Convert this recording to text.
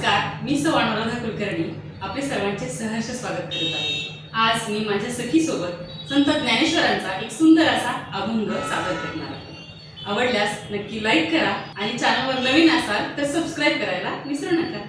नमस्कार मी सौ अनुराधा कुलकर्णी आपले सर्वांचे सहर्ष स्वागत करत आहे. आज मी माझ्या सखीसोबत संत ज्ञानेश्वरांचा एक सुंदर असा अभंग सादर करणार आहे. आवडल्यास नक्की लाईक करा आणि चॅनलवर नवीन असाल तर सबस्क्राईब करायला विसरू नका.